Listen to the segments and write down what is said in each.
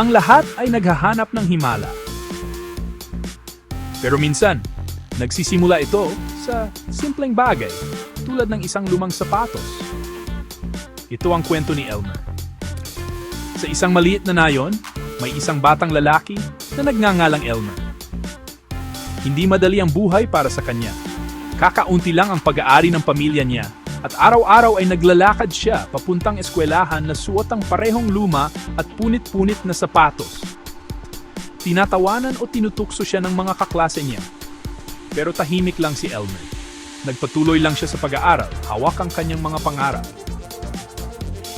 Ang lahat ay naghahanap ng himala. Pero minsan, nagsisimula ito sa simpleng bagay tulad ng isang lumang sapatos. Ito ang kwento ni Elmer. Sa isang maliit na nayon, may isang batang lalaki na nagngangalang Elmer. Hindi madali ang buhay para sa kanya. Kakaunti lang ang pag-aari ng pamilya niya at araw-araw ay naglalakad siya papuntang eskwelahan na suot ang parehong luma at punit-punit na sapatos. Tinatawanan o tinutukso siya ng mga kaklase niya. Pero tahimik lang si Elmer. Nagpatuloy lang siya sa pag-aaral, hawak ang kanyang mga pangarap.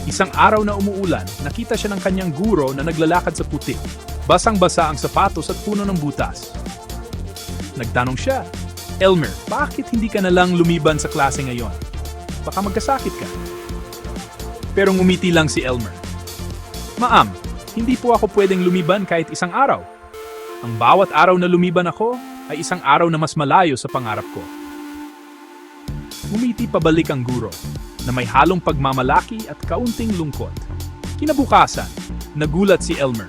Isang araw na umuulan, nakita siya ng kanyang guro na naglalakad sa putik. Basang-basa ang sapatos at puno ng butas. Nagtanong siya, Elmer, bakit hindi ka na lang lumiban sa klase ngayon? Baka magkasakit ka. Pero ngumiti lang si Elmer. Maam, hindi po ako pwedeng lumiban kahit isang araw. Ang bawat araw na lumiban ako ay isang araw na mas malayo sa pangarap ko. Ngumiti pabalik ang guro na may halong pagmamalaki at kaunting lungkot. Kinabukasan, nagulat si Elmer.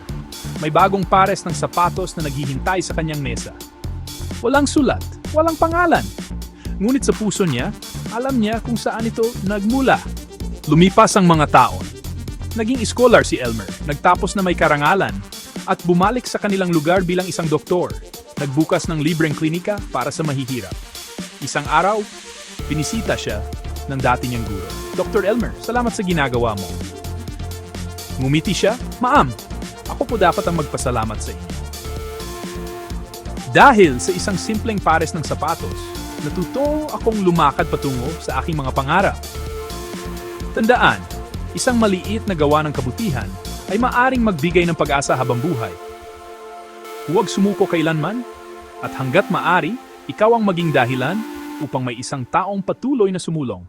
May bagong pares ng sapatos na naghihintay sa kanyang mesa. Walang sulat, walang pangalan. Ngunit sa puso niya, alam niya kung saan ito nagmula. Lumipas ang mga taon. Naging scholar si Elmer, nagtapos na may karangalan, at bumalik sa kanilang lugar bilang isang doktor. Nagbukas ng libreng klinika para sa mahihirap. Isang araw, binisita siya ng dati niyang guro. Dr. Elmer, salamat sa ginagawa mo. Ngumiti siya, Maam, ako po dapat ang magpasalamat sa inyo. Dahil sa isang simpleng pares ng sapatos, natuto akong lumakad patungo sa aking mga pangarap. Tandaan, isang maliit na gawa ng kabutihan ay maaring magbigay ng pag-asa habang buhay. Huwag sumuko kailanman, at hanggat maari, ikaw ang maging dahilan upang may isang taong patuloy na sumulong